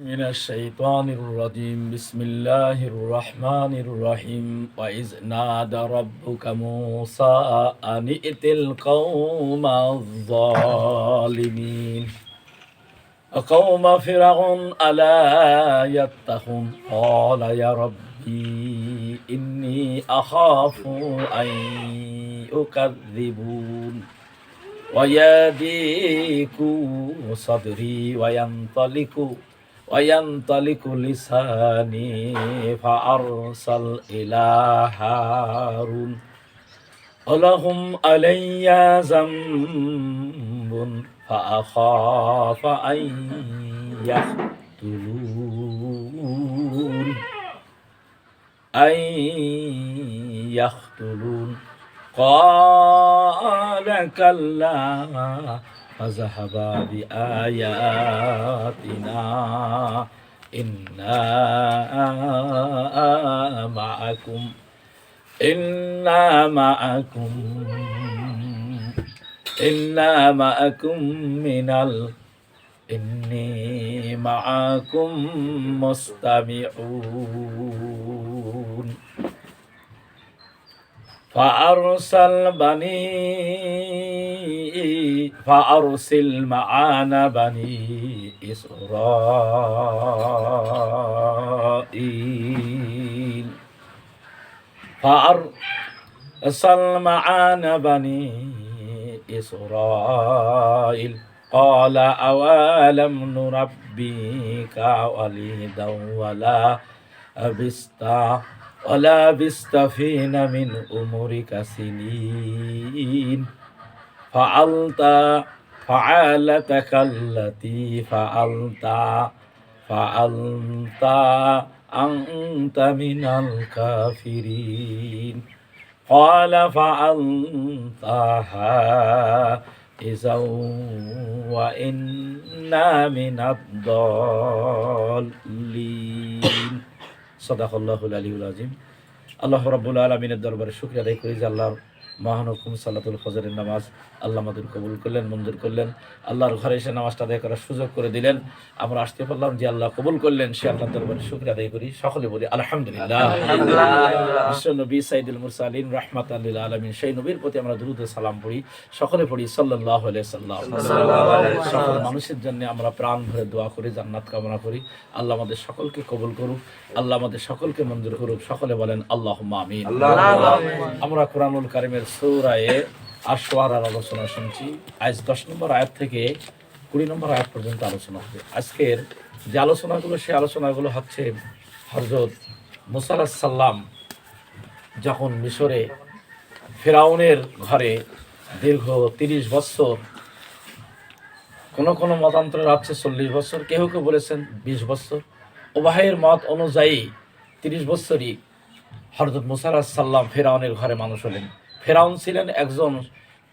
من الشيطان الرجيم. بسم الله الرحمن الرحيم. وإذ نادى ربك موسى أن ائت القوم الظالمين. قوم فرعون ألا يتقون؟ قال يا ربي إني أخاف أن يكذبون. ويضيق صدري وينطلق وينطلق لساني فأرسل إلى هارون ولهم علي ذنب فأخاف أن يقتلون أن يقتلون قال كلا فذهبا بآياتنا إنا معكم إنا معكم إنا معكم من ال إني معكم مستمعون. فأرسل بني فأرسل معانا بني إسرائيل. فأرسل معانا بني إسرائيل. قال أولم نربيك وليدا ولا أبست ولا بست فينا من أمورك سنين فعلت فعلتك التي فعلت فعلت أنت من الكافرين قال فعلتها إذا وإنا من الضالين সদাকল্লাহুল আলিউল আজিম আল্লাহ রব্বুল আলমিনের দরবারে শুক্রিয়া আদায় করি যে আল্লাহ মহান হুকুম সাল্লাতুল ফজরের নামাজ আল্লাহ আমাদের কবুল করলেন মঞ্জুর করলেন। আল্লাহর ঘরে এসে নামাজটা আদায় করার সুযোগ করে দিলেন। আমরা আসতে পারলাম যে আল্লাহ কবুল করলেন সে আল্লাহ দরবারে শুক্রিয়া আদায় করি সকলে বলি আলহামদুলিল্লাহ। বিশ্ব নবী সাইদুল মুরসালিন রহমাত আল্লাহ আলমিন সেই নবীর প্রতি আমরা দ্রুত সালাম পড়ি সকলে পড়ি সাল্লাহ সাল্লাম। সকল মানুষের জন্য আমরা প্রাণ ভরে দোয়া করি জান্নাত কামনা করি। আল্লাহ আমাদের সকলকে কবুল করুক আল্লাহ আমাদের সকলকে মঞ্জুর করুক। সকলে বলেন আল্লাহ আমিন। আমরা কোরআনুল কারিমের সৌরায়ে আশোয়ারার আলোচনা শুনছি। আজ দশ নম্বর আয়াত থেকে কুড়ি নম্বর আয়াত পর্যন্ত আলোচনা হবে। আজকের যে আলোচনাগুলো, সেই আলোচনাগুলো হচ্ছে হজরত মুসাল্লাহ সাল্লাম যখন মিশরে ফেরাউনের ঘরে দীর্ঘ তিরিশ বছর, কোন কোন মতান্তরের আছে চল্লিশ বছর? কেউ কেউ বলেছেন বিশ বছর? ওবাহের মত অনুযায়ী তিরিশ বছরই হরদত মুসাল্লাহ সাল্লাম ফেরাউনের ঘরে মানুষ হলেন। ফেরাউন ছিলেন একজন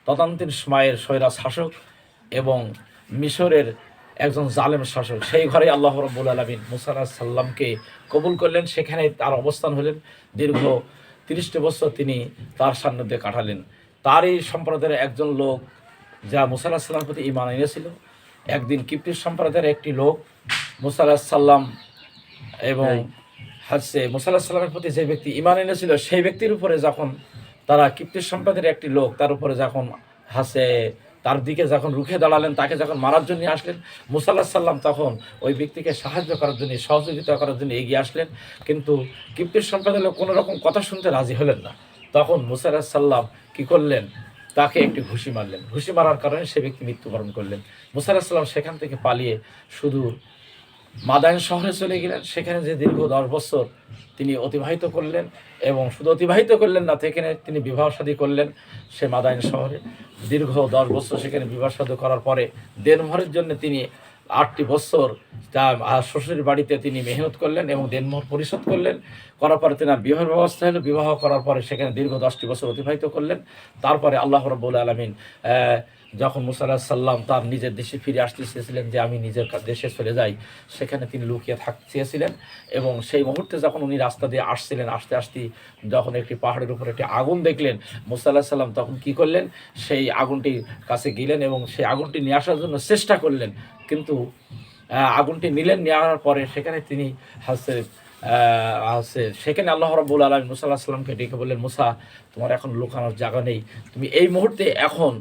তদান্তির সময়ের স্বৈরা শাসক এবং মিশরের একজন জালেম শাসক। সেই ঘরে আল্লাহ রব্বুল আলমিন মুসাল্লাহ সাল্লামকে কবুল করলেন। সেখানে তার অবস্থান হলেন। দীর্ঘ তিরিশটি বছর তিনি তার সান্নিধ্যে কাটালেন। তারই সম্প্রদায়ের একজন লোক যা মুসাল্লাহ সাল্লাম প্রতি ইমান এনেছিল। একদিন কিপ্টির সম্প্রদায়ের একটি লোক মুসাল্লাহ সাল্লাম এবং হচ্ছে মুসাল্লাহ সাল্লামের প্রতি যে ব্যক্তি ইমান এনেছিল সেই ব্যক্তির উপরে যখন তারা কিপ্তির সম্প্রদায়ের একটি লোক, তার উপরে যখন হাসে, তার দিকে যখন রুখে দাঁড়ালেন, তাকে যখন মারার জন্য আসলেন, মুসাল্লাহ সাল্লাম তখন ওই ব্যক্তিকে সাহায্য করার জন্য, সহযোগিতা করার জন্য এগিয়ে আসলেন। কিন্তু কিপ্তির সম্প্রদায়ের লোক কোনো রকম কথা শুনতে রাজি হলেন না। তখন মুসাল্লাহ সাল্লাম কি করলেন? তাকে একটি ঘুষি মারলেন। ঘুষি মারার কারণে সে ব্যক্তি মৃত্যুবরণ করলেন। মুসাল্লাহ সাল্লাম সেখান থেকে পালিয়ে শুধু মাদায়ন শহরে চলে গেলেন। সেখানে যে দীর্ঘ দশ বছর তিনি অতিবাহিত করলেন এবং শুধু অতিবাহিত করলেন না, সেখানে তিনি বিবাহ শাদী করলেন সে মাদায়ন শহরে। দীর্ঘ দশ বছর সেখানে বিবাহ শাদী করার পরে দেনমোহরের জন্য তিনি আটটি বছর তার শ্বশুরের বাড়িতে তিনি মেহনত করলেন এবং দেনমোহর পরিশোধ করলেন। করার পরে তিনি বিবাহের ব্যবস্থা হলো। বিবাহ করার পরে সেখানে দীর্ঘ দশটি বছর অতিবাহিত করলেন। তারপরে আল্লাহ রব্বুল আলমিন যখন মুসাল্লাহ সাল্লাম তার নিজের দেশে ফিরে আসতে চেয়েছিলেন যে আমি নিজের দেশে চলে যাই, সেখানে তিনি লুকিয়ে থাকতে চেয়েছিলেন এবং সেই মুহূর্তে যখন উনি রাস্তা দিয়ে আসছিলেন, আসতে আসতে যখন একটি পাহাড়ের উপর একটি আগুন দেখলেন মুসাল্লাহ সাল্লাম তখন কি করলেন? সেই আগুনটির কাছে গেলেন এবং সেই আগুনটি নিয়ে আসার জন্য চেষ্টা করলেন। কিন্তু আগুনটি নিলেন নেওয়ার পরে সেখানে তিনি হচ্ছে হচ্ছে, সেখানে আল্লাহ রব্বুল আলম মুসা আল্লাহ সাল্লামকে ডেকে বললেন, মুসা, তোমার এখন লুকানোর জায়গা নেই। তুমি এই মুহূর্তে এখন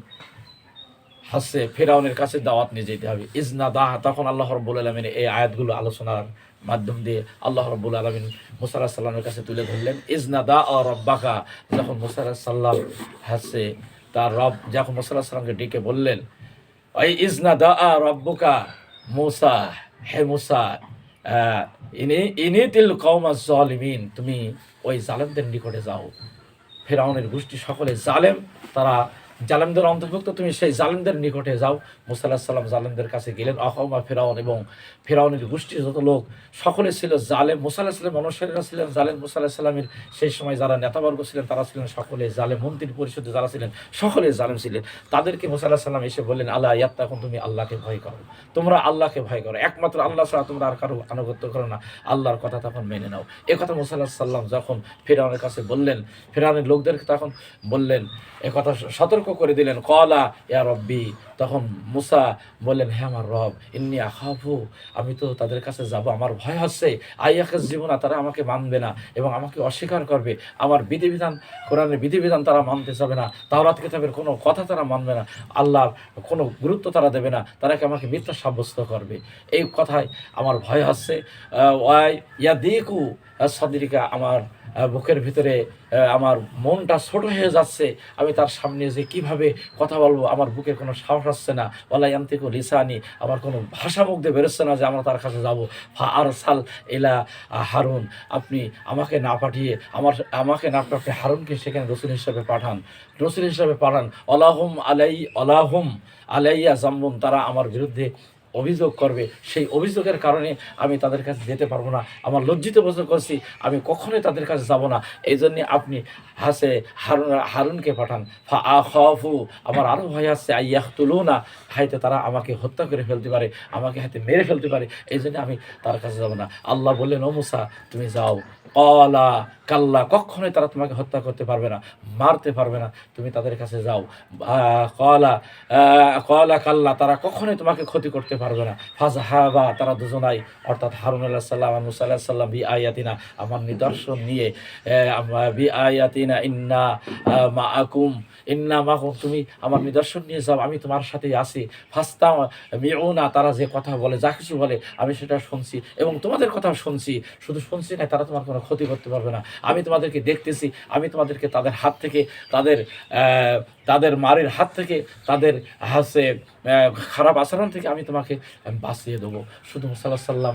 হাসে, ফেরাউনের কাছে দাওয়াত নিয়ে যেতে হবে। ইজনা দাহ, তখন আল্লাহ রব্বুল আলমিন এই আয়াতগুলো আলোচনার মাধ্যম দিয়ে আল্লাহ রব্বুল আলমিন মুসাল্লাহ সাল্লামের কাছে তুলে ধরলেন। ইজনা দা ও রব্বাকা, যখন মুসাল্লাহ সাল্লাম হাসে, তার রব যখন মুসাল্লাহ সাল্লামকে ডেকে বললেন, ওই ইজনা দা আ রব্বুকা, মুসা, হে মুসা ইনি ইনি তিল কৌমা জলিমিন তুমি ওই জালেমদের নিকটে যাও। ফেরাউনের গোষ্ঠী সকলে জালেম, তারা জালেমদের অন্তর্ভুক্ত, তুমি সেই জালেমদের নিকটে যাও। মুসাল্লাহ সাল্লাম জালেমদের কাছে গেলেন অহমা ফেরাউন এবং ফেরাউনের গোষ্ঠীর যত লোক, সকলে ছিল জালেম। মুসাল্লাহ সাল্লাম অনুসারীরা ছিলেন জালেম মুসাল্লাহ সাল্লামের সেই সময় যারা নেতাবর্গ ছিলেন, তারা ছিলেন সকলে জালেম। মন্ত্রী পরিষদে যারা ছিলেন, সকলে জালেম ছিলেন। তাদেরকে মুসাল্লাহ সাল্লাম এসে বললেন আল্লাহ ইয়াত এখন তুমি আল্লাহকে ভয় করো। তোমরা আল্লাহকে ভয় করো। একমাত্র আল্লাহ ছাড়া তোমরা আর কারও আনুগত্য করো না। আল্লাহর কথা তখন মেনে নাও। এ কথা মুসাল্লাহ সাল্লাম যখন ফেরাউনের কাছে বললেন, ফেরাউনের লোকদেরকে তখন বললেন, এ কথা সতর্ক করে দিলেন কলা ইয়া রব্বি। তখন মুসা বললেন হ্যাঁ আমার রব, ইন্নি আখাফু, আমি তো তাদের কাছে যাব, আমার ভয় হচ্ছে। আইয়াকের জীবনা, তারা আমাকে মানবে না এবং আমাকে অস্বীকার করবে। আমার বিধিবিধান, কোরআনের বিধিবিধান তারা মানতে যাবে না, তাওরাত কিতাবের কোনো কথা তারা মানবে না, আল্লাহর কোনো গুরুত্ব তারা দেবে না, তারা কি আমাকে মিথ্যা সাব্যস্ত করবে? এই কথায় আমার ভয় হচ্ছে। ওয়াই ইয়া দেখু সদিরিকা আমার বুকের ভিতরে আমার মনটা ছোট হয়ে যাচ্ছে। আমি তার সামনে যে কীভাবে কথা বলব, আমার বুকের কোনো সাহস আসছে না। ওলাই আন্তিকু লিসানি, আমার কোনো ভাষা মুখ দিয়ে বেরোচ্ছে না যে আমরা তার কাছে যাব। ফা আর সাল এলা হারুন, আপনি আমাকে না পাঠিয়ে, আমার, আমাকে না পাঠিয়ে হারুনকে সেখানে রসুল হিসাবে পাঠান। রসুল হিসাবে পাঠান অলাহুম আলাই অলাহুম আলাইয়া জাম্বুন, তারা আমার বিরুদ্ধে অভিযোগ করবে। সেই অভিযোগের কারণে আমি তাদের কাছে যেতে পারব না। আমার লজ্জিত বোধ করছি, আমি কখনোই তাদের কাছে যাব না। এই জন্যে আপনি হাসে হারুন, হারুনকে পাঠান। ফা আখু আমার আরও ভয় আসছে আইয়াহ তুলু না হাইতে তারা আমাকে হত্যা করে ফেলতে পারে, আমাকে হাতে মেরে ফেলতে পারে। এই জন্য আমি তার কাছে যাব না। আল্লাহ বললেন, ও মুসা, তুমি যাও। কলা, কাল্লা, কখনোই তারা তোমাকে হত্যা করতে পারবে না, মারতে পারবে না। তুমি তাদের কাছে যাও। কলা কলা, কাল্লা, তারা কখনোই তোমাকে ক্ষতি করতে পারবে না। ফাজহাবা তারা দুজনাই, অর্থাৎ হারুন আল্লাহ সাল্লাম আর আল্লাহ সাল্লাম বি আয়াতিনা আমার নিদর্শন নিয়ে বি আয়াতিনা ইন্না মা আকুম ইন্না মাকুম, তুমি আমার নিদর্শন নিয়ে যাও, আমি তোমার সাথেই আছি। ফাস্তা মিউনা, তারা যে কথা বলে, যা কিছু বলে, আমি সেটা শুনছি এবং তোমাদের কথা শুনছি। শুধু শুনছি না তারা তোমার কোনো ক্ষতি করতে পারবে না। আমি তোমাদেরকে দেখতেছি, আমি তোমাদেরকে তাদের হাত থেকে, তাদের তাদের মারের হাত থেকে, তাদের হাসে খারাপ আচরণ থেকে আমি তোমাকে বাঁচিয়ে দেবো। শুধু সাল্লাহ সাল্লাম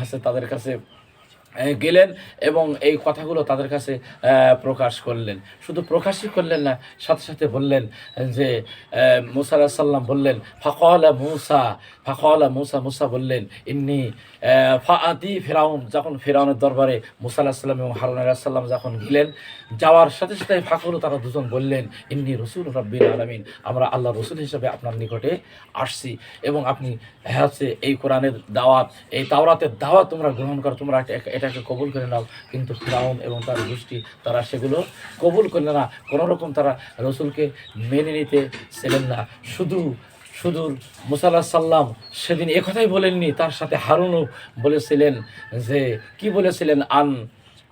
হাসে তাদের কাছে গেলেন এবং এই কথাগুলো তাদের কাছে প্রকাশ করলেন। শুধু প্রকাশই করলেন না, সাথে সাথে বললেন যে মুসা সাল্লাম বললেন, ফাকলা মুসা ফাকলা মুসা মুসা বললেন, ইন্নি ফাআতি ফেরাউন। যখন ফেরাউনের দরবারে মুসা সাল্লাম এবং হারুন সাল্লাম যখন গেলেন, যাওয়ার সাথে সাথে ফাকরু তারা দুজন বললেন, ইন্নি রসুল রব্বিল আলমিন, আমরা আল্লাহ রসুল হিসেবে আপনার নিকটে আসছি এবং আপনি হ্যাঁ হচ্ছে এই কোরআনের দাওয়াত, এই তাওরাতের দাওয়াত তোমরা গ্রহণ করো, তোমরা এটা- এটাকে কবুল করে নাও। কিন্তু ফিরাউন এবং তার গোষ্ঠী, তারা সেগুলো কবুল করলে না। কোনোরকম তারা রসুলকে মেনে নিতে ছিলেন না। শুধু শুধু মুসাল্লা সাল্লাম সেদিন একথাই বলেননি, তার সাথে হারুনও বলেছিলেন যে, কি বলেছিলেন? আন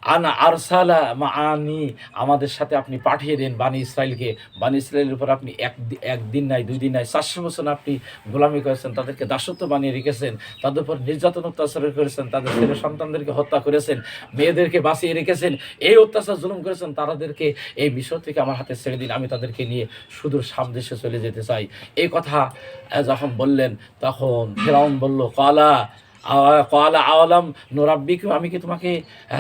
আনা আরসালা মা আনি আমাদের সাথে আপনি পাঠিয়ে দেন বানি ইসরায়েলকে বানি ইসরায়েলের উপর আপনি এক একদিন নাই, দুই দিন নাই, চারশো বছর আপনি গোলামি করেছেন, তাদেরকে দাসত্ব বানিয়ে রেখেছেন, তাদের উপর নির্যাতন, অত্যাচার করেছেন, তাদের ছেলে সন্তানদেরকে হত্যা করেছেন, মেয়েদেরকে বাঁচিয়ে রেখেছেন, এই অত্যাচার জুলুম করেছেন তাদেরকে এই মিশর থেকে আমার হাতে ছেড়ে দিন, আমি তাদেরকে নিয়ে সুদূর সামদেশে চলে যেতে চাই। এই কথা যখন বললেন, তখন ফেরাউন বলল, কলা কলা আওয়ালাম নোরাব্বিকুম আমি কি তোমাকে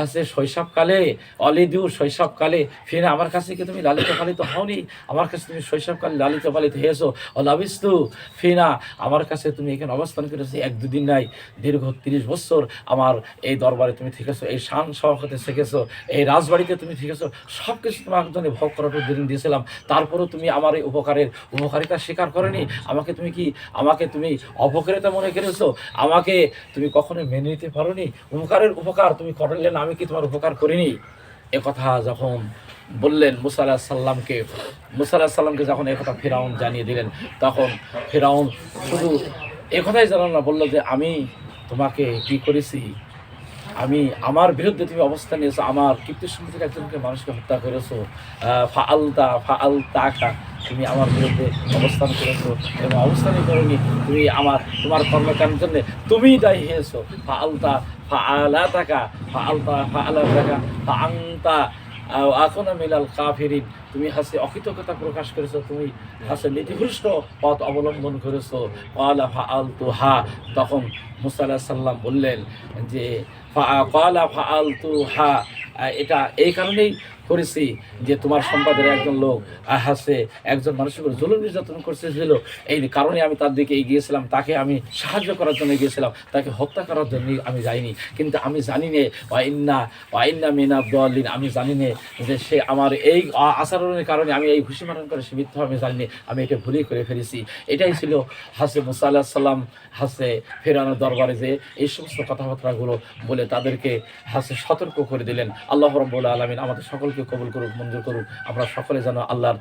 হচ্ছে শৈশবকালে, অলিদু শৈশবকালে ফিরে আমার কাছে কি তুমি লালিত পালিত হওনি? আমার কাছে তুমি শৈশবকালে লালিত পালিত হয়েছো। অলাবিস্তু ফিনা, আমার কাছে তুমি এখানে অবস্থান করেছ এক দুদিন নাই, দীর্ঘ তিরিশ বছর আমার এই দরবারে তুমি থেকেছো, এই শান সহকতে শিখেছো এই রাজবাড়িতে তুমি থেকেছো সব কিছু তোমার জন্য ভোগ করার দিন দিয়েছিলাম। তারপরেও তুমি আমার এই উপকারের উপকারিতা স্বীকার করেনি। আমাকে তুমি কি, আমাকে তুমি অপকারিতা মনে করেছ? আমাকে তুমি কখনো মেনে নিতে পারোনি। উপকারের উপকার তুমি করলে না আমি কি তোমার উপকার করিনি? এ কথা যখন বললেন, মুসা আলাহ সাল্লামকে মুসা আলাহ সাল্লামকে যখন এ কথা ফেরাউন জানিয়ে দিলেন, তখন ফেরাউন শুধু এ কথাই জানাল না, বলল যে, আমি তোমাকে কি করেছি? আমি আমার বিরুদ্ধে তুমি অবস্থান নিয়েছো, আমার কীর্তি সম্পত্তির একজনকে মানুষকে হত্যা করেছ। ফা আলতা ফাআলতা, ফাআলতাকা তুমি আমার বিরুদ্ধে অবস্থান করেছ এবং অবস্থানই করনি তুমি আমার, তোমার কর্মকাণ্ডের জন্য তুমিই দায়ী হয়েছো। ফাআলতা ফাআলা টাকা ফাআলতা ফাআলা টাকা ফাআংতা এখন মিলাল কাফিরিন। তুমি হাসে অকৃতজ্ঞতা প্রকাশ করেছ, তুমি হাসে নীতিভ্রষ্ট পথ অবলম্বন করেছ। কলা ফাআল হা তখন মুসা আলাহ সাল্লাম বললেন যে কলা ফাআল হা এটা এই কারণেই করেছি যে তোমার সম্পাদের একজন লোক হাসে একজন মানুষের উপর জুলুম নির্যাতন করতেছিল এই কারণে আমি তার দিকে এগিয়েছিলাম, তাকে আমি সাহায্য করার জন্য গিয়েছিলাম, তাকে হত্যা করার জন্য আমি যাইনি। কিন্তু আমি জানি নে ওয়াইন্না ওয়াইন্না মিনা দলিন আমি জানি নে যে সে আমার এই আচরণের কারণে আমি এই ঘুষি মারণ করে সে মিথ্যা আমি জানি আমি এটা ভুলই করে ফেলেছি। এটাই ছিল হাসে মুসা আল্লাহ সাল্লাম হাসে ফেরানোর দরবারে যে এই সমস্ত কথাবার্তাগুলো বলে তাদেরকে হাসে সতর্ক করে দিলেন। আল্লাহ রব্বুল আলমিন আমাদের সকলকে কবুল করুক, মঞ্জুর করুক। আমরা সকলে যেন আল্লাহর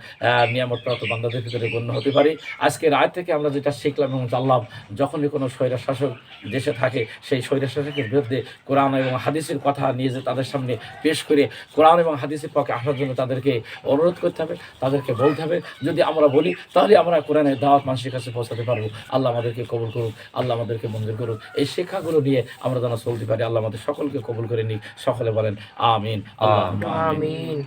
নিয়ামত প্রাপ্ত বান্দাদের ভিতরে গণ্য হতে পারি। আজকের রায় থেকে আমরা যেটা শিখলাম এবং জানলাম, যখনই কোনো স্বৈরা শাসক দেশে থাকে, সেই স্বৈরা শাসকের বিরুদ্ধে কোরআন এবং হাদিসের কথা নিয়ে যে তাদের সামনে পেশ করে কোরআন এবং হাদিসের পক্ষে আসার জন্য তাদেরকে অনুরোধ করতে হবে, তাদেরকে বলতে হবে, যদি আমরা বলি, তাহলে আমরা কোরআনের দাওয়াত মানুষের কাছে পৌঁছাতে পারব। আল্লাহ আমাদেরকে কবুল করুক, আল্লাহ আমাদেরকে মঞ্জুর করুক। এই শিক্ষাগুলো নিয়ে আমরা যেন চলতে পারি, আল্লাহ আমাদের সকলকে কবুল করে নিক। সকলে বলেন আমিন। আমিন। Amen.